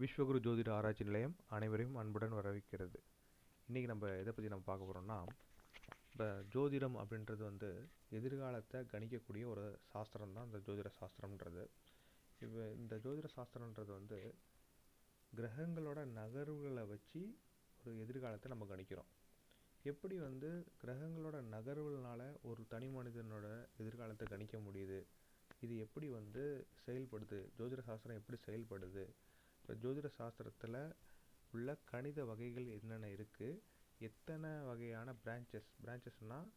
விஸ்வகுரு ஜோதிட ஆராய்ச்சி நிலையம் அனைவரையும் அன்புடன் வரவேற்கிறது. இன்றைக்கி நம்ம எதை பற்றி நம்ம பார்க்க போகிறோம்னா இப்போ ஜோதிடம் அப்படின்றது வந்து எதிர்காலத்தை கணிக்கக்கூடிய ஒரு சாஸ்திரம் தான் இந்த ஜோதிட சாஸ்திரம்ன்றது. இப்போ இந்த ஜோதிட சாஸ்திரம்ன்றது வந்து கிரகங்களோட நகர்வுகளை வச்சு ஒரு எதிர்காலத்தை நம்ம கணிக்கிறோம். எப்படி வந்து கிரகங்களோட நகர்வுகள்னால ஒரு தனி மனிதனோட எதிர்காலத்தை கணிக்க முடியுது? இது எப்படி வந்து செயல்படுது? ஜோதிட சாஸ்திரம் எப்படி செயல்படுது? இப்போ ஜோதிட சாஸ்திரத்தில் உள்ள கணித வகைகள் என்னென்ன இருக்குது எத்தனை வகையான பிரான்ச்சஸ் பிரான்ச்சஸ்னால்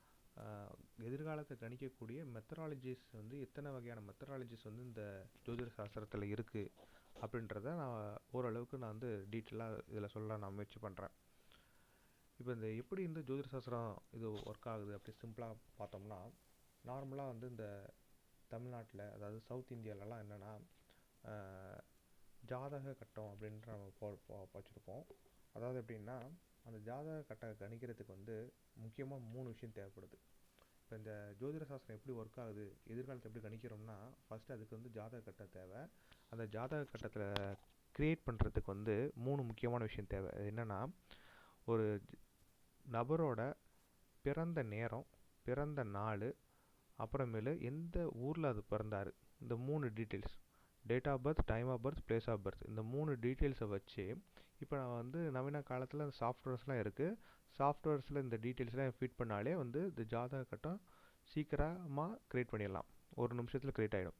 எதிர்காலத்தை கணிக்கக்கூடிய மெத்தடாலஜிஸ் வந்து எத்தனை வகையான மெத்தடாலஜிஸ் வந்து இந்த ஜோதிட சாஸ்திரத்தில் இருக்குது அப்படின்றத நான் ஓரளவுக்கு நான் வந்து டீட்டெயிலாக இதில் சொல்ல நான் முயற்சி பண்ணுறேன் இப்போ இந்த எப்படி இந்த ஜோதிட சாஸ்திரம் இது ஒர்க் ஆகுது அப்படி சிம்பிளாக பார்த்தோம்னா நார்மலாக வந்து இந்த தமிழ்நாட்டில் அதாவது சவுத் இந்தியாலலாம் என்னென்னா ஜாதக கட்டம் அப்படின்ற நம்ம போ போ- வச்சுருப்போம். அதாவது எப்படின்னா அந்த ஜாதக கட்டம் கணிக்கிறதுக்கு வந்து முக்கியமாக மூணு விஷயம் தேவைப்படுது. இப்போ இந்த ஜோதிட சாஸ்திரம் எப்படி ஒர்க் ஆகுது எதிர்காலத்தை எப்படி கணிக்கிறோம்னா ஃபஸ்ட்டு அதுக்கு வந்து ஜாதக கட்டம் தேவை. அந்த ஜாதக கட்டத்தில் க்ரியேட் பண்ணுறதுக்கு வந்து மூணு முக்கியமான விஷயம் தேவை. அது என்னென்னா ஒரு நபரோட பிறந்த நேரம் பிறந்த நாள் அப்புறமேலு எந்த ஊரில் அது பிறந்தார் இந்த மூணு details date of birth time of birth place of birth இந்த மூணு டீட்டெயில்ஸை வச்சு இப்போ நான் வந்து நவீன காலத்தில் அந்த சாஃப்ட்வேர்ஸ்லாம் இருக்குது சாஃப்ட்வேர்ஸில் இந்த டீட்டெயில்ஸ்லாம் ஃபீட் பண்ணாலே வந்து இந்த ஜாதக கட்டம் சீக்கிரமாக க்ரியேட் பண்ணிடலாம். ஒரு நிமிஷத்தில் க்ரியேட் ஆகிடும்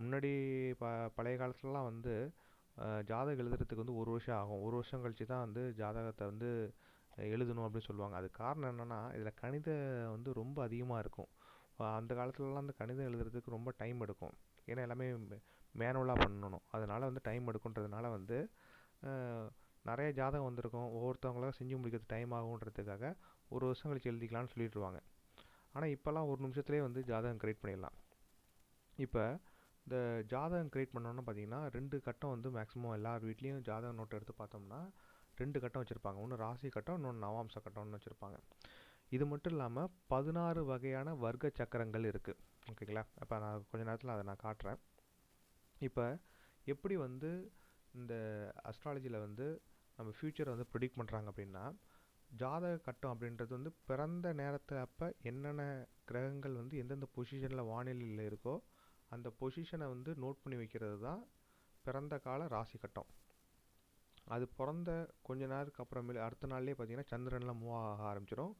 முன்னாடி ப பழைய காலத்துலலாம் வந்து ஜாதகம் எழுதுறதுக்கு வந்து ஒரு வருஷம் ஆகும். ஒரு வருஷம் கழிச்சு தான் வந்து ஜாதகத்தை வந்து எழுதணும் அப்படின்னு சொல்லுவாங்க. அது காரணம் என்னென்னா இதில் கணிதம் வந்து ரொம்ப அதிகமாக இருக்கும். அந்த காலத்துலலாம் அந்த கணிதம் எழுதுறதுக்கு ரொம்ப டைம் எடுக்கும். ஏன்னா எல்லாமே மேனுவலாக பண்ணணும். அதனால் வந்து டைம் எடுக்குன்றதுனால வந்து நிறைய ஜாதகம் வந்திருக்கும். ஒவ்வொருத்தவங்களும் செஞ்சு முடிக்கிறது டைம் ஆகுன்றதுக்காக ஒரு வருஷம் கழிச்சு எழுதிக்கலாம்னு சொல்லிட்டுருவாங்க. ஆனால் இப்போல்லாம் ஒரு நிமிஷத்துலேயே வந்து ஜாதகம் க்ரியேட் பண்ணிடலாம். இப்போ இந்த ஜாதகம் க்ரியேட் பண்ணோன்னா பார்த்தீங்கன்னா ரெண்டு கட்டம் வந்து மேக்ஸிமம் எல்லார் வீட்லேயும் ஜாதகம் நோட் எடுத்து பார்த்தோம்னா ரெண்டு கட்டம் வச்சுருப்பாங்க. ஒன்று ராசி கட்டம் இன்னொன்று நவாம்ச கட்டம்னு வச்சுருப்பாங்க. இது மட்டும் இல்லாமல் பதினாறு வகையான வர்க்க சக்கரங்கள் இருக்குது ஓகேங்களா? இப்போ நான் கொஞ்ச நேரத்தில் அதை நான் காட்டுறேன். இப்போ எப்படி வந்து இந்த அஸ்ட்ராலஜியில் வந்து நம்ம ஃப்யூச்சரை வந்து ப்ரிடிக்ட் பண்ணுறாங்க அப்படின்னா ஜாதக கட்டம் அப்படின்றது வந்து பிறந்த நேரத்தை அப்போ என்னென்ன கிரகங்கள் வந்து எந்தெந்த பொசிஷனில் வானிலையில் இருக்கோ அந்த பொசிஷனை வந்து நோட் பண்ணி வைக்கிறது தான் பிறந்த கால ராசி கட்டம். அது பிறந்த கொஞ்ச நேரத்துக்கு அப்புறமேலு அடுத்த நாள்லேயே பார்த்தீங்கன்னா சந்திரன்லாம் மூவ் ஆக ஆரம்பிச்சிடும்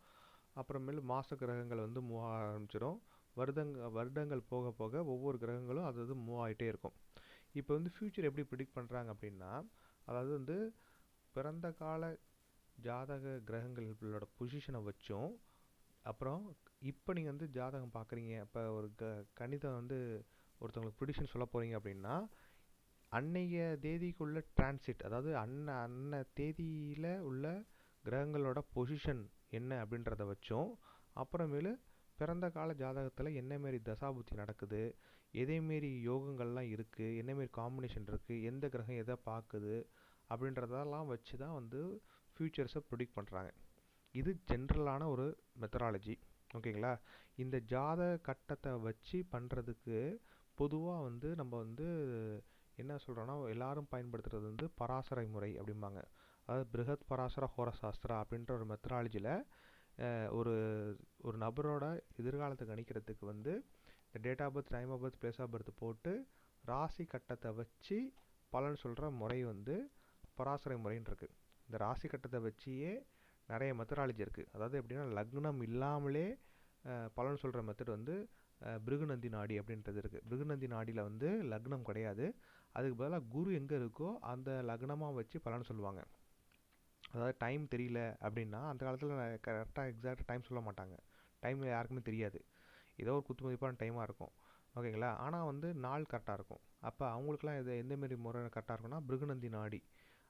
அப்புறமேலு மாத கிரகங்கள் வந்து மூவ் ஆக ஆரம்பிச்சிடும் வருடங்க வருடங்கள் போக போக ஒவ்வொரு கிரகங்களும் அது அது மூவ் ஆகிட்டே இருக்கும். இப்போ வந்து ஃப்யூச்சர் எப்படி ப்ரிடிக்ட் பண்ணுறாங்க அப்படின்னா அதாவது வந்து பிறந்த கால ஜாதக கிரகங்களோட பொசிஷனை வச்சும் அப்புறம் இப்போ நீங்கள் வந்து ஜாதகம் பார்க்குறீங்க இப்போ ஒரு க கணிதம் வந்து ஒருத்தவங்களுக்கு ப்ரிடிஷன் சொல்ல போகிறீங்க அப்படின்னா அன்னைய தேதிக்குள்ள டிரான்சிட் அதாவது அன்ன அன்ன தேதியில் உள்ள கிரகங்களோட பொசிஷன் என்ன அப்படின்றத வச்சும் அப்புறமேலு பிறந்த கால ஜாதகத்தில் என்ன மாரி தசாபுத்தி நடக்குது? எதே மாரி யோகங்கள்லாம் இருக்குது என்ன மாரி காம்பினேஷன் இருக்குது எந்த கிரகம் எதை பார்க்குது? அப்படின்றதெல்லாம் வச்சு தான் வந்து ஃப்யூச்சர்ஸை ப்ரிடிக்ட் பண்ணுறாங்க இது ஜென்ரலான ஒரு மெத்தடாலஜி ஓகேங்களா? இந்த ஜாதக கட்டத்தை வச்சு பண்ணுறதுக்கு பொதுவாக வந்து நம்ம வந்து என்ன சொல்கிறோன்னா எல்லாரும் பயன்படுத்துகிறது வந்து பராசரை முறை அப்படிம்பாங்க. அதாவது பிருகத் பராசர ஹோரசாஸ்திரா அப்படின்ற ஒரு மெத்தடாலஜியில் ஒரு ஒரு நபரோட எதிர்காலத்தை கணிக்கிறதுக்கு வந்து இந்த date of birth time of birth place of birth போட்டு ராசி கட்டத்தை வச்சு பலன் சொல்கிற முறை வந்து பராசரை முறைன்னு இருக்குது இந்த ராசி கட்டத்தை வச்சியே நிறைய மெத்தடாலஜி இருக்குது அதாவது எப்படின்னா லக்னம் இல்லாமலே பலன் சொல்கிற மெத்தட் வந்து பிருகுநந்தி நாடி அப்படின்றது இருக்குது பிருகுநந்தி நாடியில் வந்து லக்னம் கிடையாது. அதுக்கு பதிலாக குரு எங்கே இருக்கோ அந்த லக்னமாக வச்சு பலன் சொல்லுவாங்க. அதாவது டைம் தெரியல அப்படின்னா அந்த காலத்தில் கரெக்டாக எக்ஸாக்ட் டைம் சொல்ல மாட்டாங்க. டைம் யாருக்குமே தெரியாது. ஏதோ ஒரு குத்து மதிப்பான டைமாக இருக்கும். ஓகேங்களா ஆனால் வந்து நாள் கரெக்டாக இருக்கும். அப்போ அவங்களுக்குலாம் இது எந்த மாரி முறை கரெக்டாக இருக்கும்னா பிருகுநந்தி நாடி.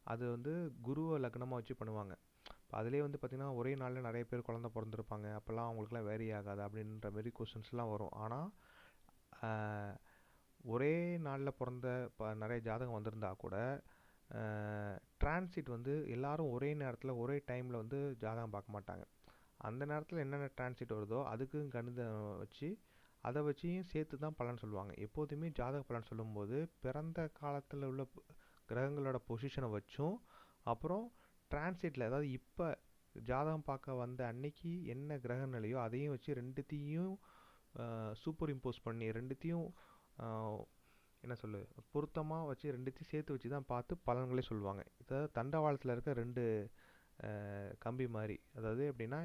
அது வந்து குருவை லக்னமாக வச்சு பண்ணுவாங்க. இப்போ அதிலே வந்து பார்த்திங்கன்னா ஒரே நாளில் நிறைய பேர் குழந்த பிறந்திருப்பாங்க. அப்போல்லாம் அவங்களுக்குலாம் வேரி ஆகாது அப்படின்ற மாரி கொஸ்டின்ஸ்லாம் வரும். ஆனால் ஒரே நாளில் பிறந்த ப நிறைய ஜாதகம் வந்திருந்தா கூட டிரான்சிட் வந்து எல்லாரும் ஒரே நேரத்தில் ஒரே டைமில் வந்து ஜாதகம் பார்க்க மாட்டாங்க. அந்த நேரத்தில் என்னென்ன டிரான்சிட் வருதோ அதுக்கும் கணிதம் வச்சு அதை வச்சியும் சேர்த்து தான் பலன் சொல்லுவாங்க. எப்போதுமே ஜாதக பலன் சொல்லும்போது பிறந்த காலத்தில் உள்ள கிரகங்களோட பொசிஷனை வச்சும் அப்புறம் டிரான்சிட்டில் அதாவது இப்போ ஜாதகம் பார்க்க வந்த அன்னைக்கு என்ன கிரக நிலையோ அதையும் வச்சு ரெண்டுத்தையும் சூப்பர் இம்போஸ் பண்ணி ரெண்டுத்தையும் என்ன சொல்லு பொருத்தமாக வச்சு ரெண்டுத்தையும் சேர்த்து வச்சு தான் பார்த்து பலன்களே சொல்லுவாங்க. அதாவது தண்டவாளத்தில் இருக்க ரெண்டு கம்பி மாதிரி. அதாவது எப்படின்னா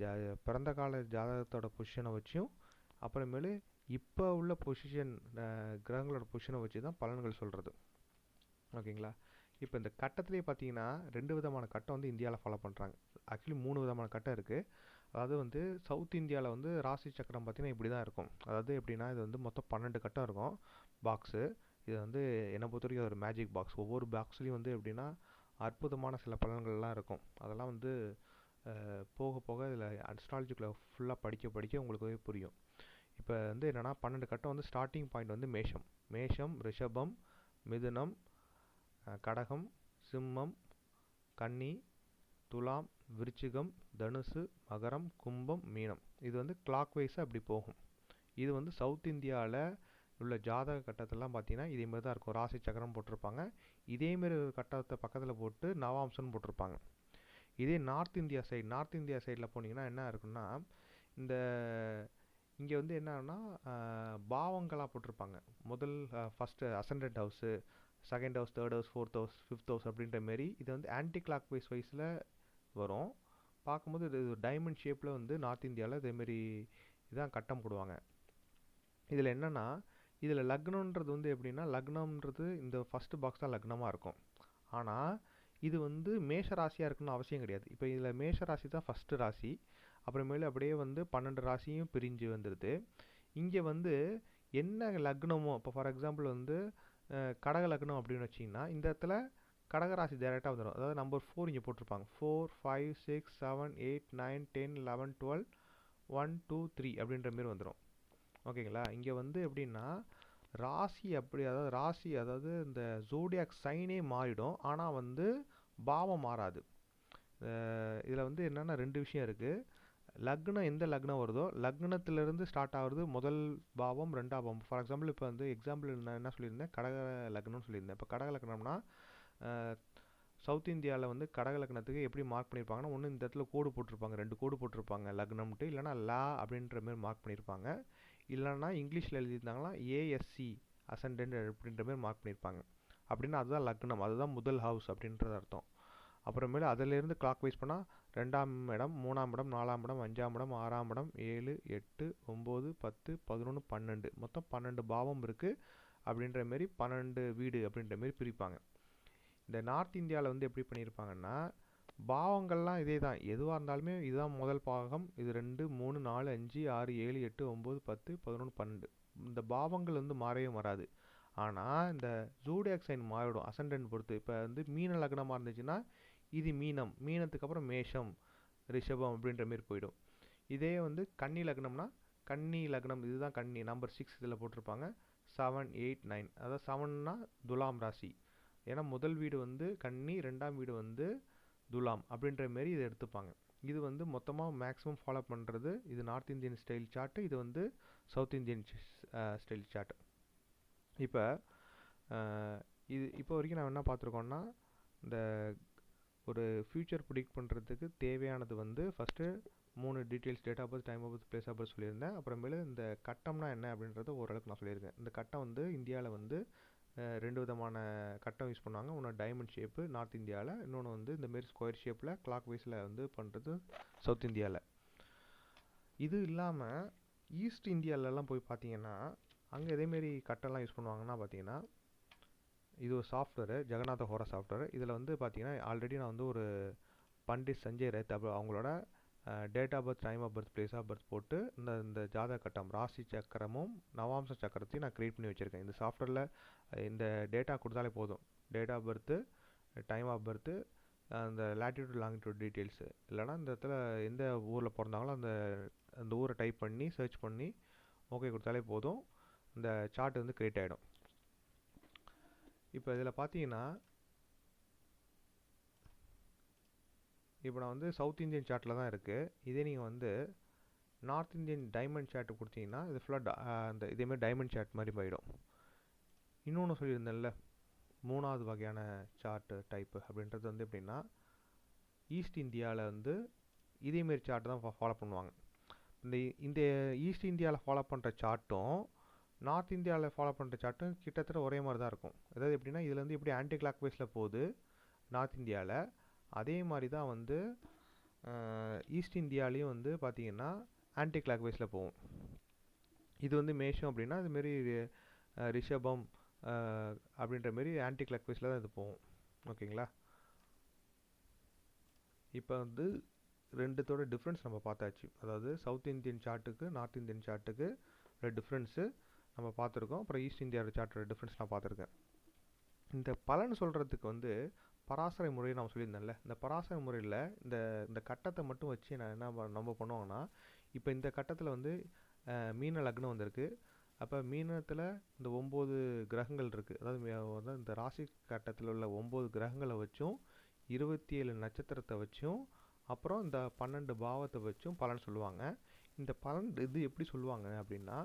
ஜா பிறந்த கால ஜாதகத்தோட பொசிஷனை வச்சும் அப்புறமேலு இப்போ உள்ள பொசிஷன் கிரகங்களோட பொசிஷனை வச்சு தான் பலன்கள் சொல்கிறது ஓகேங்களா? இப்போ இந்த கட்டத்திலே பார்த்தீங்கன்னா ரெண்டு விதமான கட்டம் வந்து இந்தியாவில் ஃபாலோ பண்ணுறாங்க ஆக்சுவலி மூணு விதமான கட்டம் இருக்குது அதாவது வந்து சவுத் இந்தியாவில் வந்து ராசி சக்கரம் பார்த்தீங்கன்னா இப்படி தான் இருக்கும். அதாவது எப்படின்னா இது வந்து மொத்தம் பன்னெண்டு கட்டம் இருக்கும். பாக்ஸு இது வந்து என்னை பொறுத்த வரைக்கும் ஒரு மேஜிக் பாக்ஸ் ஒவ்வொரு பாக்ஸ்லேயும் வந்து எப்படின்னா அற்புதமான சில பலன்கள்லாம் இருக்கும். அதெல்லாம் வந்து போக போக இதில் அஸ்ட்ராலஜிக்குள்ளே ஃபுல்லாக படிக்க படிக்க உங்களுக்கு புரியும். இப்போ வந்து என்னென்னா பன்னெண்டு கட்டம் வந்து ஸ்டார்டிங் பாயிண்ட் வந்து மேஷம். மேஷம் ரிஷபம் மிதுனம் கடகம் சிம்மம் கன்னி துலாம் விருச்சிகம் தனுசு மகரம் கும்பம் மீனம். இது வந்து கிளாக் வைஸாக அப்படி போகும். இது வந்து சவுத் இந்தியாவில் உள்ள ஜாதக கட்டத்தெல்லாம் பார்த்தீங்கன்னா இதே மாதிரி தான் இருக்கும். ராசி சக்கரம் போட்டிருப்பாங்க. இதேமாரி ஒரு கட்டத்தை பக்கத்தில் போட்டு நவாம்சம்னு போட்டிருப்பாங்க. இதே north India side north India சைடில் போனீங்கன்னா என்ன இருக்குன்னா இந்த இங்கே வந்து என்னன்னா பாவங்களாக போட்டிருப்பாங்க. முதல் first ascendant house second house third house fourth house fifth house அப்படின்ற மாரி இது வந்து ஆன்டி கிளாக் வைஸ் வைஸில் வரும். பார்க்கும்போது இது டைமண்ட் ஷேப்பில் வந்து நார்த் இந்தியாவில் இதேமாரி இதான் கட்டம் போடுவாங்க. இதில் என்னென்னா இதில் லக்னன்றது வந்து எப்படின்னா லக்னம்ன்றது இந்த ஃபஸ்ட்டு பாக்ஸ் தான் லக்னமாக இருக்கும். ஆனால் இது வந்து மேஷ ராசியாக இருக்கணும்னு அவசியம் கிடையாது. இப்போ இதில் மேஷ ராசி தான் ஃபஸ்ட்டு ராசி. அப்புறமேலு அப்படியே வந்து பன்னெண்டு ராசியும் பிரிஞ்சு வந்துடுது இங்கே வந்து என்ன லக்னமோ இப்போ ஃபார் எக்ஸாம்பிள் வந்து கடக லக்னம் அப்படின்னு வச்சிங்கன்னா இந்த இடத்துல கடகராசி டேரெக்டாக வந்துடும் அதாவது நம்பர் ஃபோர் இங்கே போட்டிருப்பாங்க. Four five six seven eight nine ten eleven twelve one two three அப்படின்ற மாரி வந்துடும் ஓகேங்களா? இங்கே வந்து எப்படின்னா ராசி அப்படி அதாவது ராசி அதாவது இந்த ஜோடியாக் சைனே மாறிடும். ஆனால் வந்து பாவம் மாறாது. இதில் வந்து என்னென்னா ரெண்டு விஷயம் இருக்குது லக்னம் எந்த லக்னம் வருதோ லக்னத்திலேருந்து ஸ்டார்ட் ஆகுறது முதல் பாவம் ரெண்டாம் பாவம். ஃபார் எக்ஸாம்பிள் இப்போ வந்து எக்ஸாம்பிள் நான் என்ன சொல்லியிருந்தேன்? கடக லக்னம்னு சொல்லியிருந்தேன். இப்போ கடக லக்னம்னா சவுத் இந்தியாவில் வந்து கடக லக்னத்துக்கு எப்படி மார்க் பண்ணியிருப்பாங்கன்னா ஒன்று இந்த இடத்துல கோடு போட்டிருப்பாங்க. ரெண்டு கோடு போட்டிருப்பாங்க. லக்னம்ட்டு இல்லைனா லா அப்படின்ற மாதிரி மார்க் பண்ணியிருப்பாங்க இல்லைன்னா இங்கிலீஷில் எழுதியிருந்தாங்கன்னா ஏஎஸ்சி அசண்டன்ட் அப்படின்ற மாதிரி மார்க் பண்ணியிருப்பாங்க. அப்படின்னா அதுதான் லக்னம் அதுதான் முதல் ஹவுஸ் அப்படின்றது அர்த்தம். அப்புறமேலு அதிலேருந்து கிளாக் வைஸ் பண்ணால் ரெண்டாம் இடம் மூணாம் இடம் நாலாம் இடம் அஞ்சாம் இடம் ஆறாம் இடம் ஏழு எட்டு ஒம்பது பத்து பதினொன்று பன்னெண்டு. மொத்தம் பன்னெண்டு பாவம் இருக்குது அப்படின்ற மாரி பன்னெண்டு வீடு அப்படின்ற மாரி பிரிப்பாங்க. இந்த நார்த் இந்தியாவில் வந்து எப்படி பண்ணியிருப்பாங்கன்னா பாவங்கள்லாம் இதே தான். எதுவாக இருந்தாலுமே இதுதான் முதல் பாகம். இது ரெண்டு மூணு நாலு அஞ்சு ஆறு ஏழு எட்டு ஒம்பது பத்து பதினொன்று பன்னெண்டு. இந்த பாவங்கள் வந்து மாறவே மாறாது. ஆனால் இந்த ஜூடியாக் சைன் மாறிடும் அசண்டன்ட் பொறுத்து. இப்போ வந்து மீன லக்னமாக இருந்துச்சுன்னா இது மீனம். மீனத்துக்கு அப்புறம் மேஷம் ரிஷபம் அப்படின்ற மாரி போயிடும். இதே வந்து கன்னி லக்னம்னா கன்னி லக்னம். இதுதான் கன்னி. நம்பர் சிக்ஸ் இதில் போட்டிருப்பாங்க. செவன் எயிட் நைன் அதாவது செவன்னா துலாம் ராசி. ஏன்னா முதல் வீடு வந்து கன்னி ரெண்டாம் வீடு வந்து துலாம் அப்படின்ற மாரி இதை எடுத்துப்பாங்க. இது வந்து மொத்தமாக மேக்ஸிமம் ஃபாலோ பண்ணுறது இது நார்த் இந்தியன் ஸ்டைல் சார்ட்டு இது வந்து சவுத் இந்தியன் ஸ்டைல் சார்ட் இப்போ இது இப்போ வரைக்கும் நான் என்ன பார்த்துருக்கோன்னா இந்த ஒரு ஃப்யூச்சர் ப்ரிடிக்ட் பண்ணுறதுக்கு தேவையானது வந்து ஃபஸ்ட்டு மூணு details date of birth time of birth place of birth சொல்லியிருந்தேன். அப்புறமேலு இந்த கட்டம்னா என்ன அப்படின்றத ஓரளவுக்கு நான் சொல்லியிருக்கேன். இந்த கட்டம் வந்து இந்தியாவில் வந்து ரெண்டு விதமான கட்டம் யூஸ் பண்ணுவாங்க. ஒன்று டைமண்ட் ஷேப்பு நார்த் இந்தியாவில் இன்னொன்று வந்து இந்த மாரி ஸ்கொயர் ஷேப்பில் கிளாக் வைஸில் வந்து பண்ணுறது சவுத் இந்தியாவில் இது இல்லாமல் ஈஸ்ட் இந்தியாவிலலாம் போய் பார்த்தீங்கன்னா அங்கே இதேமாரி கட்டெல்லாம் யூஸ் பண்ணுவாங்கன்னா பார்த்தீங்கன்னா இது ஒரு சாஃப்ட்வேரு ஜெகநாத ஹோரா சாஃப்ட்வேர் இதில் வந்து பார்த்தீங்கன்னா ஆல்ரெடி நான் வந்து ஒரு பண்டிட் சஞ்சய் ரேத் அப்போ அவங்களோட date of birth time of birth place of birth போட்டு இந்த இந்த ஜாதக கட்டம் ராசி சக்கரமும் நவாம்ச சக்கரத்தையும் நான் க்ரியேட் பண்ணி வச்சுருக்கேன். இந்த சாஃப்ட்வேரில் இந்த டேட்டா கொடுத்தாலே போதும். Date of birth time of birth அந்த லேட்டிடியூட் லாங்கிடியூட் டீட்டெயில்ஸு இல்லைனா இந்த இடத்துல எந்த ஊரில் பிறந்தாங்களோ அந்த அந்த ஊரை டைப் பண்ணி சர்ச் பண்ணி ஓகே கொடுத்தாலே போதும். இந்த சார்ட் வந்து க்ரியேட் ஆகிடும் இப்போ இதில் பார்த்தீங்கன்னா இப்போ நான் வந்து சவுத் இந்தியன் சார்ட்டில் தான் இருக்குது இதே நீங்கள் வந்து நார்த் இந்தியன் டைமண்ட் சார்ட் கொடுத்தீங்கன்னா இது ஃபுல்லாக அந்த இதேமாதிரி டைமண்ட் சார்ட் மாதிரி போயிடும். இன்னொன்று சொல்லியிருந்தேன்ல மூணாவது வகையான சார்ட்டு டைப்பு அப்படின்றது வந்து எப்படின்னா ஈஸ்ட் இந்தியாவில் வந்து இதேமாரி சார்ட் தான் ஃபாலோ பண்ணுவாங்க. இந்த இந்த ஈஸ்ட் இந்தியாவில் ஃபாலோ பண்ணுற சார்ட்டும் நார்த் இந்தியாவில் ஃபாலோ பண்ணுற சார்ட்டும் கிட்டத்தட்ட ஒரே மாதிரி தான் இருக்கும். அதாவது எப்படின்னா இதில் வந்து எப்படி ஆன்டி கிளாக் வைஸில் போகுது நார்த் இந்தியாவில் அதே மாதிரி தான் வந்து ஈஸ்ட் இந்தியாலேயும் வந்து பார்த்திங்கன்னா ஆன்டி கிளாக் வைஸில் போகும். இது வந்து மேஷம் அப்படின்னா இதுமாரி ரிஷபம் அப்படின்ற மாரி ஆன்டி கிளாக் வைஸில் தான் இது போகும். ஓகேங்களா? இப்போ வந்து ரெண்டுத்தோட டிஃப்ரென்ஸ் நம்ம பார்த்தாச்சு. அதாவது சவுத் இந்தியன் சார்ட்டுக்கு நார்த் இந்தியன் சார்ட்டுக்கு ஒரு டிஃப்ரென்ஸு நம்ம பார்த்துருக்கோம். அப்புறம் ஈஸ்ட் இந்தியாவோட சார்ட்டோட டிஃப்ரென்ஸ் நான் பார்த்துருக்கேன். இந்த பலன் சொல்கிறதுக்கு வந்து பராசரை முறையை நான் சொல்லியிருந்தேன்ல இந்த பராசரை முறையில் இந்த இந்த கட்டத்தை மட்டும் வச்சு நான் என்ன நம்ம பண்ணுவோம்னா இப்போ இந்த கட்டத்தில் வந்து மீன லக்னம் வந்திருக்கு. அப்போ மீனத்தில் இந்த ஒம்பது கிரகங்கள் இருக்குது அதாவது இந்த ராசி கட்டத்தில் உள்ள ஒம்பது கிரகங்களை வச்சும் இருபத்தி ஏழு நட்சத்திரத்தை வச்சும் அப்புறம் இந்த பன்னெண்டு பாவத்தை வச்சும் பலன் சொல்லுவாங்க. இந்த பலன் இது எப்படி சொல்லுவாங்க அப்படின்னா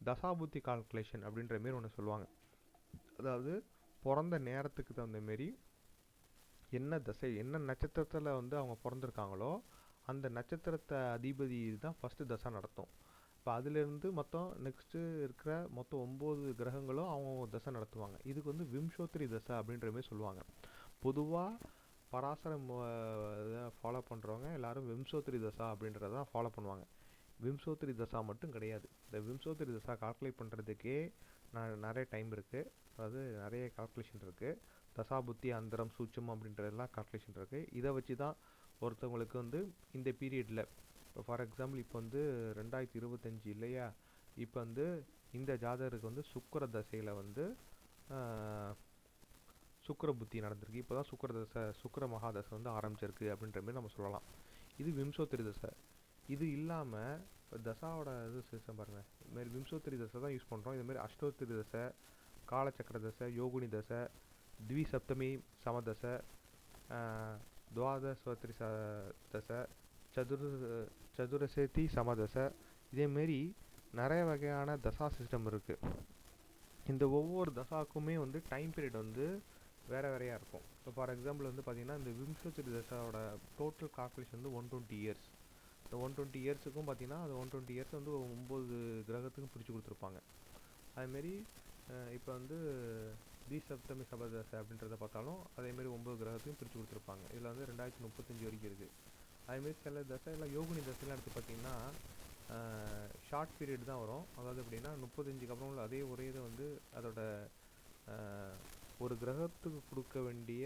தசாபுத்தி கால்குலேஷன் அப்படின்ற மாரி ஒன்று சொல்லுவாங்க. அதாவது பிறந்த நேரத்துக்கு தகுந்த மாரி என்ன தசை என்ன நட்சத்திரத்தில் வந்து அவங்க பிறந்திருக்காங்களோ அந்த நட்சத்திரத்தை அதிபதி தான் ஃபஸ்ட்டு தசை நடத்தும். இப்போ அதுலேருந்து மொத்தம் நெக்ஸ்ட்டு இருக்கிற மொத்தம் ஒம்பது கிரகங்களும் அவங்க தசை நடத்துவாங்க. இதுக்கு வந்து விம்சோத்திரி தசை அப்படின்ற மாதிரி சொல்லுவாங்க. பொதுவாக பராசரம் இதை ஃபாலோ பண்ணுறவங்க எல்லோரும் விம்சோத்திரி தசா அப்படின்றத தான் ஃபாலோ பண்ணுவாங்க. விம்சோத்திரி தசா மட்டும் கிடையாது. இந்த விம்சோத்திரி தசா கால்குலேட் பண்ணுறதுக்கே நான் நிறைய டைம் இருக்குது அதாவது நிறைய கால்குலேஷன் இருக்குது தசா புத்தி அந்தரம் சூட்சம் அப்படின்றதெல்லாம் கால்குலேஷன் இருக்குது இதை வச்சு தான் ஒருத்தவங்களுக்கு வந்து இந்த பீரியடில் இப்போ ஃபார் எக்ஸாம்பிள் இப்போ வந்து ரெண்டாயிரத்தி இருபத்தஞ்சி இல்லையா? இப்போ வந்து இந்த ஜாதகருக்கு வந்து சுக்கர தசையில் வந்து சுக்கர புத்தி நடந்திருக்கு. இப்போ தான் சுக்கர தசை சுக்கர மகாதசை வந்து ஆரம்பிச்சிருக்கு அப்படின்ற மாதிரி நம்ம சொல்லலாம். இது விம்சோத்திரி தசை. இது இல்லாமல் இப்போ தசாவோட இது சிஸ்டம் பாருங்கள் இதுமாரி விம்சோத்திரி தசை தான் யூஸ் பண்ணுறோம் இதுமாரி அஷ்டோத்திரி தசை காலச்சக்கர தசை யோகுனி தசை द्विसप्तमी சமதசை துவாதஸ்வத்திரி ச தசை சதுர் சதுரசேத்தி சமதசை இதேமாரி நிறைய வகையான தசா சிஸ்டம் இருக்குது இந்த ஒவ்வொரு தசாக்குமே வந்து டைம் பீரியட் வந்து வேறு வேறையாக இருக்கும். இப்போ ஃபார் எக்ஸாம்பிள் வந்து பார்த்திங்கன்னா இந்த விம்சோச்சரி தசாவோட டோட்டல் கால்குலேஷன் வந்து ஒன் டுவெண்ட்டி இயர்ஸ் இந்த ஒன் டுவெண்ட்டி இயர்ஸுக்கும் பார்த்திங்கன்னா அது ஒன் டுவெண்ட்டி இயர்ஸ் வந்து ஒம்பது கிரகத்துக்கும் பிரித்து கொடுத்துருப்பாங்க. அதுமாரி இப்போ வந்து தி சப்தமி சபதசை அப்படின்றத பார்த்தாலும் அதேமாரி ஒம்பது கிரகத்தையும் பிரித்து கொடுத்துருப்பாங்க. இதில் வந்து ரெண்டாயிரத்தி முப்பத்தஞ்சு வரைக்கும் இருக்குது அதுமாரி சில தசை இல்லை யோகினி தசைலாம் எடுத்து பார்த்திங்கன்னா ஷார்ட் பீரியட் தான் வரும். அதாவது எப்படின்னா முப்பத்தஞ்சுக்கு அப்புறம் உள்ள அதே ஒரே இதை வந்து அதோட ஒரு கிரகத்துக்கு கொடுக்க வேண்டிய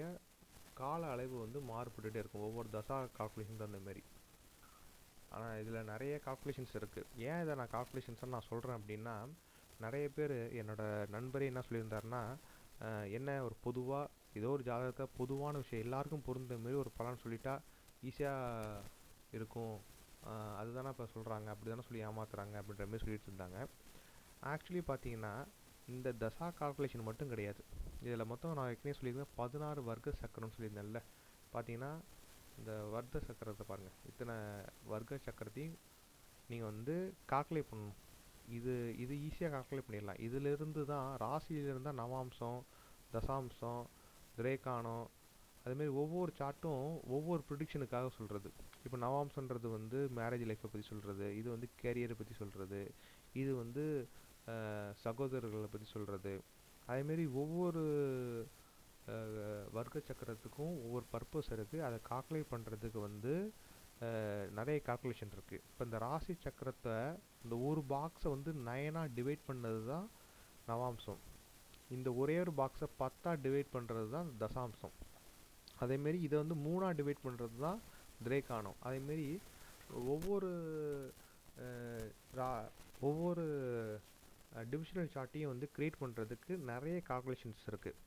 கால அளவு வந்து மாறுபட்டுகிட்டே இருக்கும். ஒவ்வொரு தசா கால்குலேஷன் தகுந்த மாரி ஆனால் இதில் நிறைய கால்குலேஷன்ஸ் இருக்குது ஏன் இதை நான் கால்குலேஷன்ஸாக நான் சொல்கிறேன் அப்படின்னா நிறைய பேர் என்னோடய நண்பரே என்ன சொல்லியிருந்தாருன்னா என்ன ஒரு பொதுவாக ஏதோ ஒரு ஜாதகத்தை பொதுவான விஷயம் எல்லாருக்கும் பொருந்த மாரி ஒரு பலன் சொல்லிட்டா ஈஸியாக இருக்கும். அதுதானே இப்போ சொல்கிறாங்க அப்படி தானே சொல்லி ஏமாத்துறாங்க அப்படின்ற மாதிரி சொல்லிட்டு இருந்தாங்க. ஆக்சுவலி பார்த்தீங்கன்னா இந்த தசா கால்குலேஷன் மட்டும் கிடையாது. இதில் மொத்தம் நான் ஏற்கனவே சொல்லியிருந்தேன் பதினாறு வர்க்க சக்கரம்னு சொல்லியிருந்தேன்ல. பார்த்தீங்கன்னா இந்த வர்க்க சக்கரத்தை பாருங்கள் இத்தனை வர்க்க சக்கரத்தையும் நீங்கள் வந்து கால்குலேட் பண்ணணும். இது இது ஈஸியாக கால்குலேட் பண்ணிடலாம். இதிலிருந்து தான் ராசியிலிருந்து தான் நவாம்சம் தசாம்சம் கிரேக்கானம் அதுமாரி ஒவ்வொரு சார்ட்டும் ஒவ்வொரு ப்ரிடிக்ஷனுக்காக சொல்கிறது இப்போ நவாம்சன்றது வந்து மேரேஜ் லைஃப்பை பற்றி சொல்கிறது இது வந்து கேரியரை பற்றி சொல்கிறது இது வந்து சகோதரர்களை பற்றி சொல்கிறது அதேமாரி ஒவ்வொரு வர்க்க சக்கரத்துக்கும் ஒவ்வொரு பர்பஸ் இருக்குது அதை கால்குலேட் பண்ணுறதுக்கு வந்து நிறைய கால்குலேஷன் இருக்குது இப்போ இந்த ராசி சக்கரத்தை இந்த ஒரு பாக்ஸை வந்து நயனாக டிவைட் பண்ணது தான் நவாம்சம். இந்த ஒரே ஒரு பாக்ஸை பத்தாக டிவைட் பண்ணுறது தான் தசாம்சம். அதேமாரி இதை வந்து மூணாக டிவைட் பண்ணுறது தான் திரேக்கானம் அதேமாரி ஒவ்வொரு ரா ஒவ்வொரு டிவிஷனல் சார்ட்டையும் வந்து க்ரியேட் பண்ணுறதுக்கு நிறைய கால்குலேஷன்ஸ் இருக்குது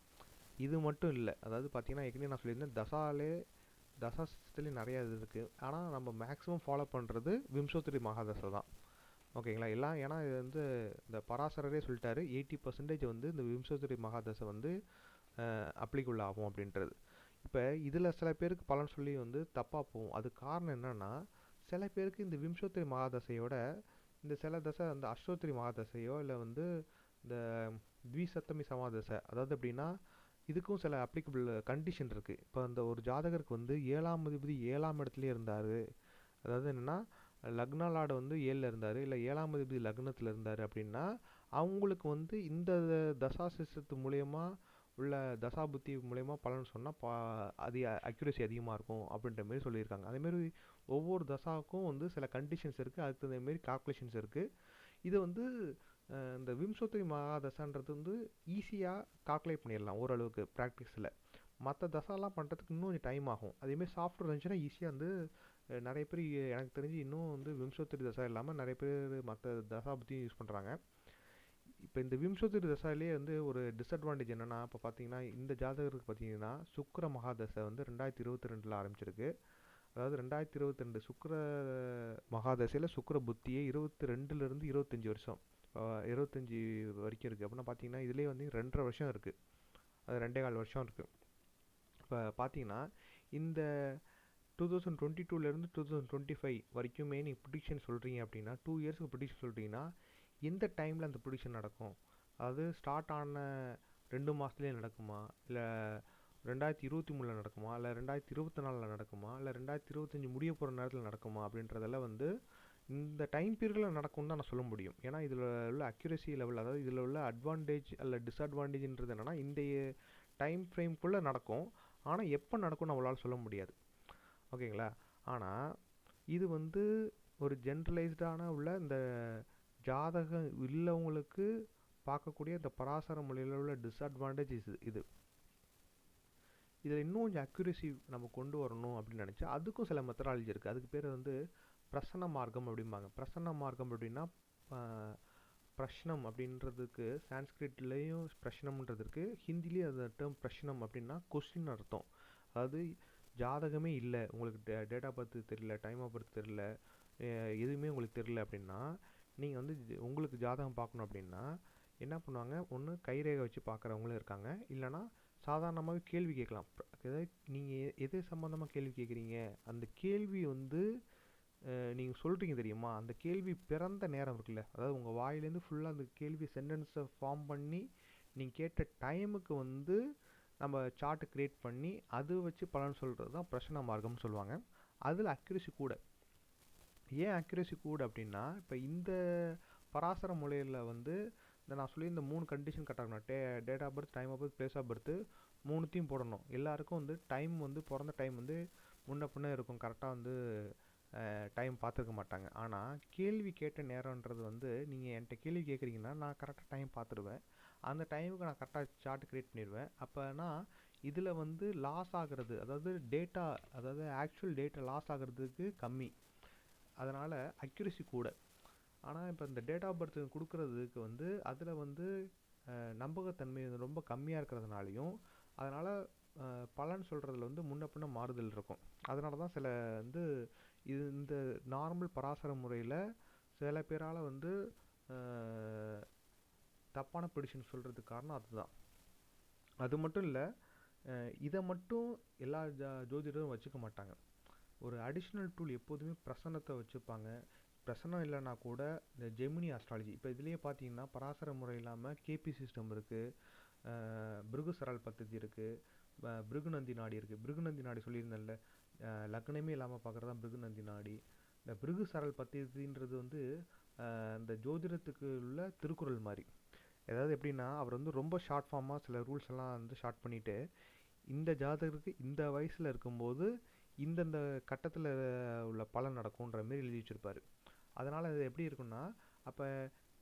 இது மட்டும் இல்லை. அதாவது பார்த்தீங்கன்னா ஏற்கனவே நான் சொல்லியிருந்தேன் தசாலே தசா நிறையா நிறைய இது இருக்குது ஆனால் நம்ம மேக்ஸிமம் ஃபாலோ பண்ணுறது விம்சோத்திரி மகாதசை தான். ஓகேங்களா எல்லாம் ஏன்னா இது வந்து இந்த பராசரரே சொல்லிட்டாரு எயிட்டி பர்சன்டேஜ் வந்து இந்த விம்சோத்திரி மகாதசை வந்து அப்ளிகபிள் ஆகும் அப்படின்றது. இப்போ இதில் சில பேருக்கு பலன் சொல்லி வந்து தப்பாக போகும். அது காரணம் என்னென்னா சில பேருக்கு இந்த விம்சோத்திரி மகாதசையோட இந்த சில தசை அந்த அஷ்டோத்திரி மகாதசையோ இல்லை வந்து இந்த த்விசப்தமி சமாதசை அதாவது எப்படின்னா இதுக்கும் சில அப்ளிகபிள் கண்டிஷன் இருக்குது இப்போ அந்த ஒரு ஜாதகருக்கு வந்து ஏழாம் அதிபதி ஏழாம் இடத்துலேயே இருந்தார். அதாவது என்னென்னா லக்னாலாட வந்து ஏழில் இருந்தார் இல்லை ஏழாம் அதிபதி லக்னத்தில் இருந்தார் அப்படின்னா அவங்களுக்கு வந்து இந்த தசா சிஸ்டத்து மூலயமா உள்ள தசாபுத்தி மூலயமா பலன் சொன்னால் பா அது அக்யூரசி அதிகமாக இருக்கும் அப்படின்ற மாரி சொல்லியிருக்காங்க. அதேமாரி ஒவ்வொரு தசாவுக்கும் வந்து சில கண்டிஷன்ஸ் இருக்குது அதுக்கு தகுந்த மாரி கால்குலேஷன்ஸ் இருக்குது இது வந்து இந்த விம்சோத்ரி மகாதசான்றது வந்து ஈஸியாக கால்குலேட் பண்ணிடலாம் ஓரளவுக்கு ப்ராக்டிஸில் மற்ற தசாலாம் பண்ணுறதுக்கு இன்னும் கொஞ்சம் டைம் ஆகும். அதேமாதிரி சாஃப்ட்வேர் இருந்துச்சுன்னா ஈஸியாக வந்து நிறைய பேர் எனக்கு தெரிஞ்சு இன்னும் வந்து விம்சோத்திரி தசா இல்லாமல் நிறைய பேர் மற்ற தசா பற்றியும் யூஸ் பண்ணுறாங்க இப்போ இந்த விம்சோத்திரி தசாலேயே வந்து ஒரு டிஸ்அட்வான்டேஜ் என்னென்னா இப்போ பார்த்தீங்கன்னா இந்த ஜாதகருக்கு பார்த்தீங்கன்னா சுக்கர மகாதசை வந்து ரெண்டாயிரத்தி இருபத்தி ரெண்டில் ஆரம்பிச்சிருக்கு. அதாவது ரெண்டாயிரத்தி இருபத்தி ரெண்டு சுக்கர மகாதசையில் சுக்கர புத்தியே இருபத்தி ரெண்டுலேருந்து இருபத்தஞ்சி வருஷம். இருபத்தஞ்சி வரைக்கும் இருக்குது அப்படின்னா பார்த்தீங்கன்னா இதுலேயே வந்து ரெண்டரை வருஷம் இருக்குது அது ரெண்டே கால் வருஷம் இருக்குது இப்போ பார்த்தீங்கன்னா இந்த டூ தௌசண்ட் டுவெண்ட்டி டூலேருந்து டூ தௌசண்ட் டுவெண்ட்டி ஃபைவ் வரைக்குமே நீங்கள் ப்ரிடிக்ஷன் சொல்கிறீங்க அப்படின்னா டூ இயர்ஸ்க்கு ப்ரிடிக்ஷன் சொல்கிறீங்கன்னா எந்த டைமில் அந்த ப்ரிடிக்ஷன் நடக்கும்? அதாவது ஸ்டார்ட் ஆன ரெண்டு மாதத்துலேயே நடக்குமா? இல்லை ரெண்டாயிரத்தி இருபத்தி மூணில் நடக்குமா? இல்லை ரெண்டாயிரத்தி இருபத்தி நாலில் நடக்குமா? இல்லை ரெண்டாயிரத்தி இருபத்தஞ்சி முடிய போகிற நேரத்தில் நடக்குமா? அப்படின்றதெல்லாம் வந்து இந்த டைம் பீரியடில் நடக்கும்னு தான் நான் சொல்ல முடியும். ஏன்னா இதில் உள்ள அக்யூரசி லெவல் அதாவது இதில் உள்ள அட்வான்டேஜ் அல்ல டிஸ்அட்வான்டேஜ்ன்றது என்னென்னா இந்த டைம் ஃப்ரேம்குள்ளே நடக்கும். ஆனால் எப்போ நடக்கும்னு நம்மளால் சொல்ல முடியாது. ஓகேங்களா? ஆனால் இது வந்து ஒரு ஜென்ரலைஸ்டான உள்ள இந்த ஜாதகம் இல்லவங்களுக்கு பார்க்கக்கூடிய இந்த பராசர மொழியில் உள்ள டிஸ்அட்வான்டேஜ் இது இது. இதில் இன்னும் கொஞ்சம் அக்யூரசி நம்ம கொண்டு வரணும் அப்படின்னு நினச்சா அதுக்கும் சில மெத்தடாலஜி இருக்குது அதுக்கு பேர் வந்து பிரசன்ன மார்க்கம் அப்படிம்பாங்க. பிரசன்ன மார்க்கம் அப்படின்னா பிரஷ்னம் அப்படின்றதுக்கு சான்ஸ்கிரிட்லேயும் பிரஷ்னம்ன்றது இருக்குது ஹிந்திலேயும் அது டேர்ம் பிரஷ்னம் அப்படின்னா கொஸ்டின் அர்த்தம். அதாவது ஜாதகமே இல்லை. உங்களுக்கு டே டேட்டா பற்றி தெரியல டைம் ஆஃப் பர்த் தெரியல எதுவுமே உங்களுக்கு தெரியல அப்படின்னா நீங்கள் வந்து உங்களுக்கு ஜாதகம் பார்க்கணும் அப்படின்னா என்ன பண்ணுவாங்க? ஒன்று கைரேகை வச்சு பார்க்குறவங்களும் இருக்காங்க. இல்லைனா சாதாரணமாகவே கேள்வி கேட்கலாம். ப- அதாவது நீங்கள் எது சம்மந்தமாக கேள்வி கேட்குறீங்க? அந்த கேள்வி வந்து நீங்கள் சொல்கிறீங்க தெரியுமா? அந்த கேள்வி பிறந்த நேரம் இருக்குல்ல. அதாவது உங்கள் வாயிலேருந்து ஃபுல்லாக அந்த கேள்வி சென்டென்ஸை ஃபார்ம் பண்ணி நீங்கள் கேட்ட டைமுக்கு வந்து நம்ம சார்ட்டு கிரியேட் பண்ணி அது வச்சு பலன் சொல்கிறது தான் பிரச்சனை மார்க்கம்னு சொல்லுவாங்க. அதில் அக்யூரசி கூட. ஏன் அக்யூரசி கூட அப்படின்னா இப்போ இந்த பராசர மொழியில் வந்து இந்த நான் சொல்லி இந்த மூணு கண்டிஷன் கட்டாகணும் டே date of birth time of birth place of birth மூணுத்தையும் போடணும். எல்லாருக்கும் வந்து டைம் வந்து பிறந்த டைம் வந்து முன்ன பின்ன இருக்கும். கரெக்டாக வந்து டைம் பார்த்துருக்க மாட்டாங்க. ஆனால் கேள்வி கேட்ட நேரம்ன்றது வந்து நீங்கள் என்கிட்ட கேள்வி கேட்குறீங்கன்னா நான் கரெக்டாக டைம் பார்த்துருவேன். அந்த டைமுக்கு நான் கரெக்டாக சார்ட் கிரியேட் பண்ணிடுவேன் அப்போனா இதில் வந்து லாஸ் ஆகிறது அதாவது டேட்டா அதாவது ஆக்சுவல் டேட்டா லாஸ் ஆகிறதுக்கு கம்மி. அதனால் அக்யூரசி கூட. ஆனால் இப்போ இந்த டேட் ஆஃப் பர்த் கொடுக்குறதுக்கு வந்து அதில் வந்து நம்பகத்தன்மை வந்து ரொம்ப கம்மியாக இருக்கிறதுனாலையும் அதனால் பலன் சொல்கிறதுல வந்து முன்ன பின்ன மாறுதல் இருக்கும். அதனால தான் சில வந்து இது இந்த நார்மல் பராசர முறையில் சில பேரால் வந்து தப்பான ப்ரிடிஷன் சொல்கிறதுக்கு காரணம் அதுதான். அது மட்டும் இல்லை இதை மட்டும் எல்லா ஜா ஜோதிடரும் வச்சுக்க மாட்டாங்க. ஒரு அடிஷ்னல் டூல் எப்போதுமே பிரசன்னத்தை வச்சுப்பாங்க. பிரசன்னம் இல்லைன்னா கூட இந்த ஜெமினி அஸ்ட்ராலஜி இப்போ இதுலேயே பார்த்தீங்கன்னா பராசர முறை இல்லாமல் கேபி சிஸ்டம் இருக்குது பிருகுசரல் பദ്ധதி இருக்குது பிருகுநந்தி நாடி இருக்குது பிருகுநந்தி நாடி சொல்லியிருந்தேன்ல லக்னமே இல்லாமல் பார்க்குறது தான் பிருகுநந்தி நாடி. இந்த பிருகு சரல் பദ്ധதின்றது வந்து இந்த ஜோதிடத்துக்கு உள்ள திருக்குறள் மாதிரி அதாவது எப்படின்னா அவர் வந்து ரொம்ப ஷார்ட் ஃபார்மாக சில ரூல்ஸ் எல்லாம் வந்து ஷார்ட் பண்ணிவிட்டு இந்த ஜாதகருக்கு இந்த வயசில் இருக்கும்போது இந்தந்த கட்டத்தில் உள்ள பலன் நடக்கும்ன்ற மாரி எழுதி வச்சுருப்பார். அதனால் அது எப்படி இருக்கும்னா அப்போ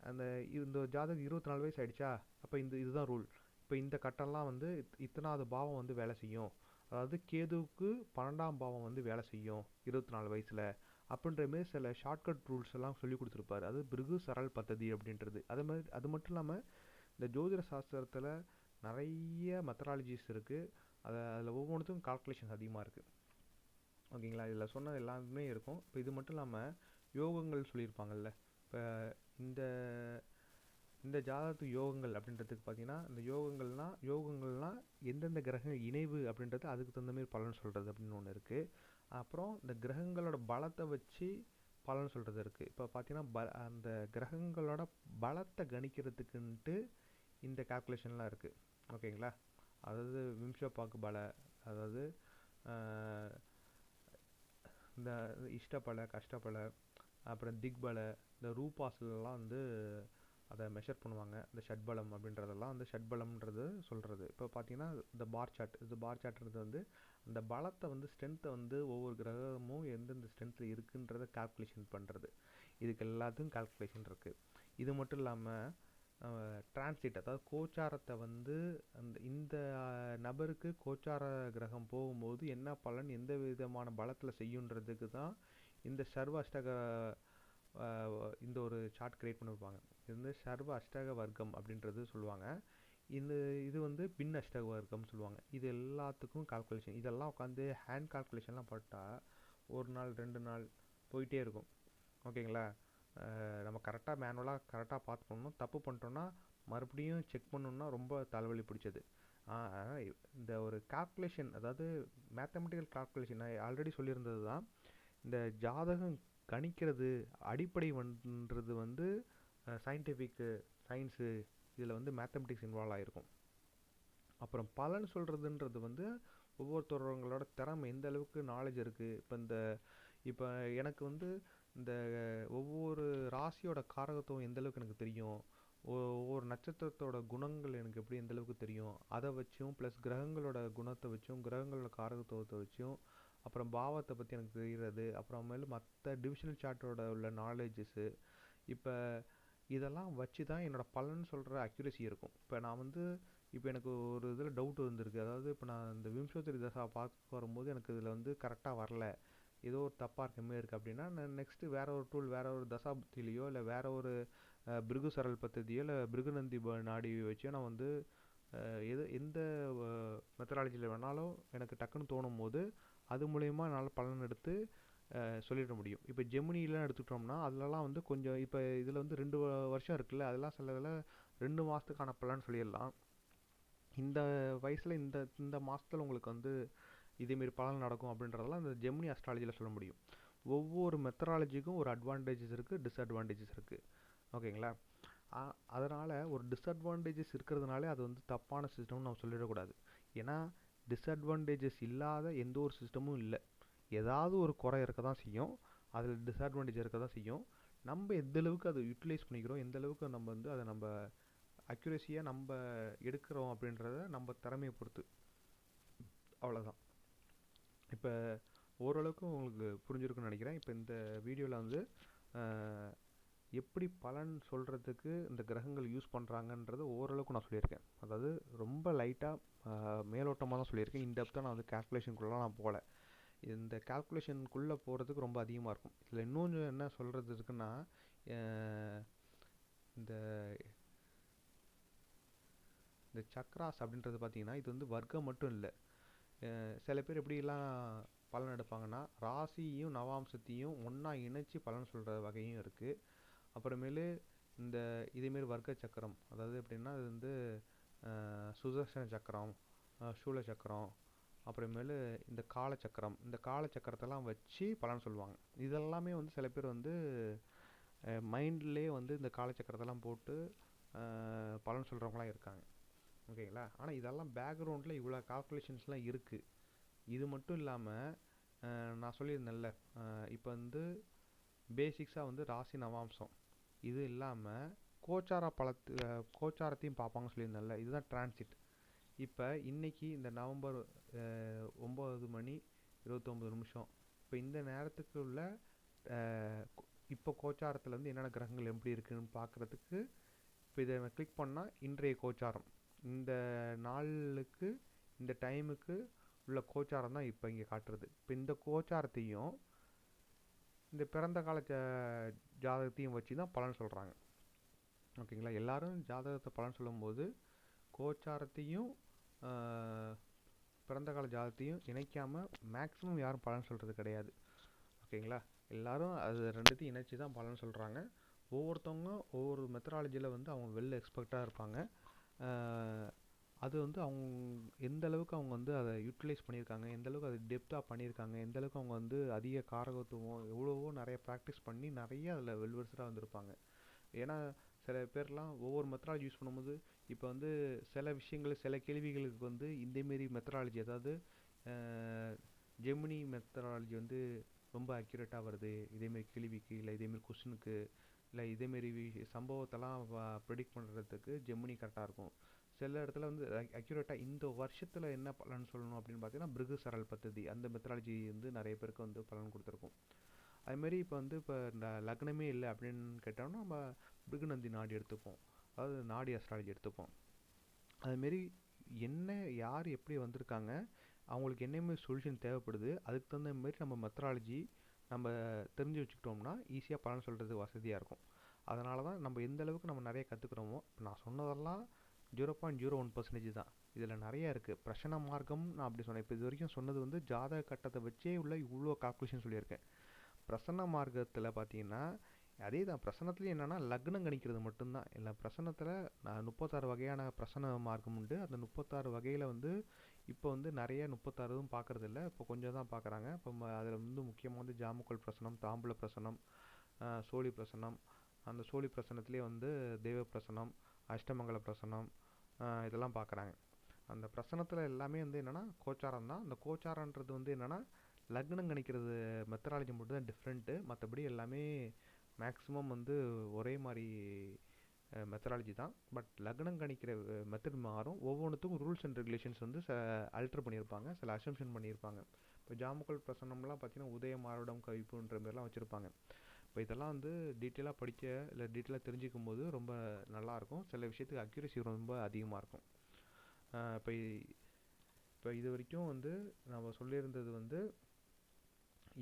அந்த இந்த ஜாதகம் இருபத்தி நாலு வயசு ஆகிடுச்சா அப்போ இந்த இதுதான் ரூல் இப்போ இந்த கட்டம்லாம் வந்து இத்தனாவது பாவம் வந்து வேலை செய்யும். அதாவது கேதுவுக்கு பன்னெண்டாம் பாவம் வந்து வேலை செய்யும் இருபத்தி நாலு வயசில். அப்படின்ற மாரி சில ஷார்ட்கட் ரூல்ஸ் எல்லாம் சொல்லி கொடுத்துருப்பாரு. அது பிருகு சரல் பத்ததி அப்படின்றது. அது மாதிரி அது மட்டும் இல்லாமல் இந்த ஜோதிட சாஸ்திரத்தில் நிறைய மெத்தடாலஜிஸ் இருக்குது அதை அதில் ஒவ்வொன்றுத்துக்கும் கால்குலேஷன்ஸ் அதிகமாக இருக்குது ஓகேங்களா? இதில் சொன்னது எல்லாமே இருக்கும். இப்போ இது மட்டும் இல்லாமல் யோகங்கள் சொல்லியிருப்பாங்கல்ல. இப்போ இந்த இந்த ஜாதகத்துக்கு யோகங்கள் அப்படின்றதுக்கு பார்த்தீங்கன்னா இந்த யோகங்கள்னால் யோகங்கள்னால் எந்தெந்த கிரகங்கள் இணைவு அப்படின்றது அதுக்கு தகுந்த மாதிரி பலன் சொல்கிறது அப்படின்னு ஒன்று இருக்குது அப்புறம் இந்த கிரகங்களோட பலத்தை வச்சு பலன் சொல்கிறது இருக்குது இப்போ பார்த்தீங்கன்னா ப அந்த கிரகங்களோட பலத்தை கணிக்கிறதுக்குன்ட்டு இந்த கால்குலேஷன்லாம் இருக்குது ஓகேங்களா? அதாவது விம்சபாக்கு பல அதாவது இந்த இஷ்டபல கஷ்டபல அப்புறம் திக்பல இந்த ரூபாஸ்லாம் வந்து அதை மெஷர் பண்ணுவாங்க. இந்த ஷட்பலம் அப்படின்றதெல்லாம் வந்து ஷட்பலம்ன்றது சொல்கிறது இப்போ பார்த்தீங்கன்னா இந்த பார் சார்ட் இது பார் சார்ட்ன்றது வந்து அந்த பலத்தை வந்து ஸ்ட்ரென்த்தை வந்து ஒவ்வொரு கிரகமும் எந்தெந்த ஸ்ட்ரென்த்தில் இருக்குன்றத கால்குலேஷன் பண்ணுறது இதுக்கு எல்லாத்துக்கும் கால்குலேஷன் இருக்குது இது மட்டும் இல்லாமல் டிரான்சிட் அதாவது கோச்சாரத்தை வந்து அந்த இந்த நபருக்கு கோச்சார கிரகம் போகும்போது என்ன பலன் எந்த விதமான பலத்தில் செய்யுன்றதுக்கு தான் இந்த சர்வ அஷ்டக இந்த ஒரு சார்ட் கிரியேட் பண்ணியிருப்பாங்க இது வந்து சர்வ அஷ்டக வர்க்கம் அப்படின்றது சொல்லுவாங்க. இந்த இது வந்து பின் அஷ்டக வர்க்கம் சொல்லுவாங்க. இது எல்லாத்துக்கும் கால்குலேஷன் இதெல்லாம் உட்காந்து ஹேண்ட் கால்குலேஷன்லாம் போட்டால் ஒரு நாள் ரெண்டு நாள் போயிட்டே இருக்கும். ஓகேங்களா? நம்ம கரெக்டாக மேனுவலாக கரெக்டாக பார்த்து பண்ணணும் தப்பு பண்ணிட்டோன்னா மறுபடியும் செக் பண்ணணும்னா ரொம்ப தலைவலி பிடிச்சது. இந்த ஒரு கால்குலேஷன் அதாவது மேத்தமெட்டிக்கல் கால்குலேஷன் ஆல்ரெடி சொல்லியிருந்தது தான் இந்த ஜாதகம் கணிக்கிறது அடிப்படை வந்துன்றது வந்து சயின்டிஃபிக்கு சயின்ஸு இதில் வந்து மேத்தமெட்டிக்ஸ் இன்வால்வ் ஆகிருக்கும் அப்புறம் பலன் சொல்கிறதுன்றது வந்து ஒவ்வொருத்தவங்களோட திறமை எந்த அளவுக்கு நாலேஜ் இருக்குது இப்போ இந்த இப்போ எனக்கு வந்து இந்த ஒவ்வொரு ராசியோட காரகத்துவம் எந்தளவுக்கு எனக்கு தெரியும்? ஒவ்வொரு நட்சத்திரத்தோட குணங்கள் எனக்கு எப்படி எந்தளவுக்கு தெரியும்? அதை வச்சும் ப்ளஸ் கிரகங்களோட குணத்தை வச்சும் கிரகங்களோட காரகத்துவத்தை வச்சும் அப்புறம் பாவத்தை பற்றி எனக்கு தெரிகிறது அப்புறமேலு மற்ற டிவிஷனல் சார்ட்டோட உள்ள நாலேஜஸ்ஸு இப்போ இதெல்லாம் வச்சு தான் என்னோட பலன் சொல்கிற அக்யூரசி இருக்கும். இப்போ நான் வந்து இப்போ எனக்கு ஒரு இதில் டவுட் வந்திருக்கு. அதாவது இப்போ நான் இந்த விம்சோத்தரி தசா பார்க்க வரும்போது எனக்கு இதில் வந்து கரெக்டாக வரல. ஏதோ ஒரு தப்பாக இருக்க மாதிரி இருக்குது அப்படின்னா நான் நெக்ஸ்ட்டு வேற ஒரு டூல் வேற ஒரு தசாபுத்திலேயோ இல்லை வேற ஒரு பிருகு சரல் பத்ததியோ இல்லை பிருகுநந்தி ப- நாடி வச்சோ நான் வந்து எது எந்த மெத்தடாலஜியில் வேணாலும் எனக்கு டக்குன்னு தோணும் போது அது மூலயமா என்னால் பலன் எடுத்து சொல்லிட முடியும். இப்போ ஜெமினிலாம் எடுத்துக்கிட்டோம்னா அதிலலாம் வந்து கொஞ்சம் இப்போ இதில் வந்து ரெண்டு வருஷம் இருக்குல்ல அதெல்லாம் சில இதில் ரெண்டு மாதத்துக்கான பலன் சொல்லிடலாம். இந்த வயசில் இந்த இந்த மாதத்தில் உங்களுக்கு வந்து இதேமாரி பலன் நடக்கும் அப்படின்றதெல்லாம் இந்த ஜெமினி அஸ்ட்ராலஜியில் சொல்ல முடியும். ஒவ்வொரு மெத்தடாலஜிக்கும் ஒரு அட்வான்டேஜஸ் இருக்குது டிஸ்அட்வான்டேஜஸ் இருக்குது ஓகேங்களா? அதனால் ஒரு டிஸ்அட்வான்டேஜஸ் இருக்கிறதுனாலே அது வந்து தப்பான சிஸ்டம்னு நம்ம சொல்லிடக்கூடாது. ஏன்னா டிஸ்அட்வான்டேஜஸ் இல்லாத எந்த ஒரு சிஸ்டமும் இல்லை. ஏதாவது ஒரு குறை இருக்க தான் செய்யும். அதில் டிஸ்அட்வான்டேஜ் இருக்க தான் செய்யும். நம்ம எந்த அளவுக்கு அதை யூட்டிலைஸ் பண்ணிக்கிறோம் எந்த அளவுக்கு நம்ம வந்து அதை நம்ம அக்யூரேசியாக நம்ம எடுக்கிறோம் அப்படின்றத நம்ம திறமையை பொறுத்து. அவ்வளோதான் இப்போ ஓரளவுக்கு உங்களுக்கு புரிஞ்சிருக்குன்னு நினைக்கிறேன். இப்போ இந்த வீடியோவில் வந்து எப்படி பலன் சொல்கிறதுக்கு இந்த கிரகங்கள் யூஸ் பண்ணுறாங்கன்றது ஓரளவுக்கு நான் சொல்லியிருக்கேன். அதாவது ரொம்ப லைட்டாக மேலோட்டமாக தான் சொல்லியிருக்கேன். இன்டெப்த்தாக நான் வந்து calculationக்குள்ளலாம் நான் போகல. இந்த கால்குலேஷனுக்குள்ளே போகிறதுக்கு ரொம்ப அதிகமாக இருக்கும். இதில் இன்னொன்று என்ன சொல்கிறது இருக்குன்னா இந்த இந்த சக்ராஸ் அப்படின்றது பார்த்தீங்கன்னா இது வந்து வர்க்கம் மட்டும் இல்லை. சில பேர் எப்படிலாம் பலன் எடுப்பாங்கன்னா ராசியும் நவாம்சத்தையும் ஒன்றா இணைச்சி பலன் சொல்கிற வகையும் இருக்குது அப்புறமேலு இந்த இதேமாரி வர்க்க சக்கரம். அதாவது எப்படின்னா அது வந்து சுதர்சன சக்கரம் அஹ், சூல சக்கரம் அப்புறமேலு இந்த காலச்சக்கரம் இந்த காலச்சக்கரத்தெல்லாம் வச்சு பலன் சொல்லுவாங்க. இதெல்லாமே வந்து சில பேர் வந்து மைண்ட்லேயே வந்து இந்த காலச்சக்கரத்தெல்லாம் போட்டு பலன் சொல்கிறவங்களாம் இருக்காங்க. ஓகேங்களா? ஆனால் இதெல்லாம் பேக்ரவுண்டில் இவ்வளோ கால்குலேஷன்ஸ்லாம் இருக்குது இது மட்டும் இல்லாமல் நான் சொல்லியிருந்தேன்ல இப்போ வந்து பேசிக்ஸாக வந்து ராசி நவாம்சம். இது இல்லாமல் கோச்சார பலத்து கோச்சாரத்தையும் பார்ப்பாங்கன்னு சொல்லியிருந்தேன்ல இதுதான் டிரான்சிட் இப்போ இன்னைக்கு இந்த நவம்பர் ஒம்பது மணி இருபத்தொம்பது நிமிஷம். இப்போ இந்த நேரத்துக்கு உள்ள இப்போ கோச்சாரத்தில் வந்து என்னென்ன கிரகங்கள் எப்படி இருக்குன்னு பார்க்குறதுக்கு இப்போ இதை கிளிக் பண்ணால் இன்றைய கோச்சாரம். இந்த நாளுக்கு இந்த டைமுக்கு உள்ள கோச்சாரம் தான் இப்போ இங்கே காட்டுறது. இப்போ இந்த கோச்சாரத்தையும் இந்த பிறந்த கால ஜாதகத்தையும் வச்சு தான் பலன் சொல்கிறாங்க ஓகேங்களா? எல்லாரும் ஜாதகத்தை பலன் சொல்லும்போது கோச்சாரத்தையும் பிறந்த கால ஜாதகத்தையும் இணைக்காமல் மேக்ஸிமம் யாரும் பலன் சொல்கிறது கிடையாது. ஓகேங்களா? எல்லாரும் அது ரெண்டுத்தையும் இணைச்சி தான் பலன் சொல்கிறாங்க ஒவ்வொருத்தவங்க ஒவ்வொரு மெத்தடாலஜியில் வந்து அவங்க வெல் எக்ஸ்பெக்டாக இருப்பாங்க. அது வந்து அவங்க எந்த அளவுக்கு அவங்க வந்து அதை யூட்டிலைஸ் பண்ணியிருக்காங்க எந்த அளவுக்கு அதை டெப்த்தாக பண்ணியிருக்காங்க எந்த அளவுக்கு அவங்க வந்து அதிக காரகத்துவம் எவ்வளவோ நிறைய ப்ராக்டிஸ் பண்ணி நிறைய அதில் வெல்வர்ஸராக வந்திருப்பாங்க. ஏன்னா சில பேர்லாம் ஒவ்வொரு மெத்தடாலஜி யூஸ் பண்ணும்போது இப்போ வந்து சில விஷயங்கள் சில கேள்விகளுக்கு வந்து இந்தமாரி மெத்தடாலஜி அதாவது ஜெமினி மெத்தடாலஜி வந்து ரொம்ப அக்யூரேட்டாக வருது. இதேமாரி கேள்விக்கு இல்லை இதேமாரி கொஸ்டினுக்கு இல்லை இதேமாரி சம்பவத்தெல்லாம் ப்ரெடிக்ட் பண்ணுறதுக்கு ஜெமினி கரெக்டாக இருக்கும். சில இடத்துல வந்து அக்யூரேட்டாக இந்த வருஷத்தில் என்ன பலன் சொல்லணும் அப்படின்னு பார்த்தீங்கன்னா பிருகு சரல் பத்ததி அந்த மெத்தடாலஜி வந்து நிறைய பேருக்கு வந்து பலன் கொடுத்துருக்கும். அதுமாரி இப்போ வந்து இப்போ இந்த லக்னமே இல்லை அப்படின்னு கேட்டோம்னா நம்ம பிருகுநந்தி நாடி எடுத்துப்போம். அதாவது நாடி அஸ்ட்ராலஜி எடுத்துப்போம். அதுமாரி என்ன யார் எப்படி வந்திருக்காங்க அவங்களுக்கு என்னமாரி சொல்யூஷன் தேவைப்படுது அதுக்கு தகுந்த மாதிரி நம்ம மெத்ராலஜி நம்ம தெரிஞ்சு வச்சுக்கிட்டோம்னா ஈஸியாக பலன் சொல்கிறது வசதியாக இருக்கும். அதனால தான் நம்ம எந்த அளவுக்கு நம்ம நிறைய கற்றுக்குறோமோ நான் சொன்னதெல்லாம் zero point zero one percentage தான். இதில் நிறைய இருக்குது பிரச்சனை மார்க்கம் நான் அப்படி சொன்னேன். இப்போ இது வரைக்கும் சொன்னது வந்து ஜாதக கட்டத்தை வச்சே உள்ள இவ்வளோ கால்குலேஷன் சொல்லியிருக்கேன். பிரசன்ன மார்க்கத்தில் பார்த்தீங்கன்னா அதே தான் பிரசனத்துலேயும் என்னென்னா லக்னம் கணிக்கிறது மட்டும்தான். இல்லை பிரசனத்தில் நான் முப்பத்தாறு வகையான பிரசன மார்க்கம் உண்டு. அந்த முப்பத்தாறு வகையில் வந்து இப்போ வந்து நிறைய முப்பத்தாறும் பார்க்குறதில்ல இப்போ கொஞ்சம் தான் பார்க்குறாங்க இப்போ அதில் வந்து முக்கியமாக வந்து ஜாமுக்கல் பிரசனம் தாம்பூல பிரசனம் சோழி பிரசனம். அந்த சோழி பிரசனத்துலேயே வந்து தெய்வ பிரசனம் அஷ்டமங்கல பிரசனம் இதெல்லாம் பார்க்குறாங்க அந்த பிரசனத்தில் எல்லாமே வந்து என்னென்னா கோச்சாரம் தான். அந்த கோச்சாரன்றது வந்து என்னென்னா லக்னம் கணிக்கிறது மெத்தடாலஜி மட்டும் தான் டிஃப்ரெண்ட்டு மற்றபடி எல்லாமே மேக்ஸிமம் வந்து ஒரே மாதிரி மெத்தடாலஜி தான். பட் லக்னம் கணிக்கிற மெத்தட் மாறும். ஒவ்வொன்றுத்துக்கும் ரூல்ஸ் அண்ட் ரெகுலேஷன்ஸ் வந்து ச அல்ட்ரு பண்ணியிருப்பாங்க. சில அசம்ஷன் பண்ணியிருப்பாங்க. இப்போ ஜாமுக்கல் பிரசனம்லாம் பார்த்தீங்கன்னா உதய மாறுடம் கவிப்புன்ற மாதிரிலாம் வச்சுருப்பாங்க. இப்போ இதெல்லாம் வந்து டீட்டெயிலாக படிக்க இல்லை டீட்டெயிலாக தெரிஞ்சுக்கும் போது ரொம்ப நல்லாயிருக்கும். சில விஷயத்துக்கு அக்யூரசி ரொம்ப அதிகமாக இருக்கும். இப்போ இப்போ இது வரைக்கும் வந்து நம்ம சொல்லியிருந்தது வந்து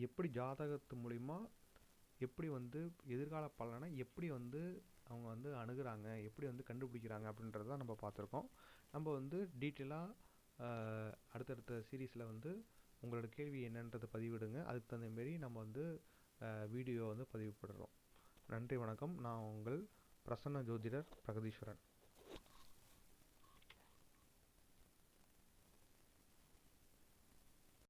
எப்படி ஜாதகத்து மூலிமா எப்படி வந்து எதிர்கால பலனை எப்படி வந்து அவங்க வந்து அணுகுறாங்க எப்படி வந்து கண்டுபிடிக்கிறாங்க அப்படின்றத தான் நம்ம பார்த்துருக்கோம். நம்ம வந்து டீட்டெயிலாக அடுத்தடுத்த சீரீஸில் வந்து உங்களோட கேள்வி என்னன்றதை பதிவிடுங்க. அதுக்கு தகுந்த மாரி நம்ம வந்து வீடியோ வந்து பதிவுப்படுறோம் நன்றி வணக்கம். நான் உங்கள் பிரசன்ன ஜோதிடர் பிரகதீஸ்வரன்.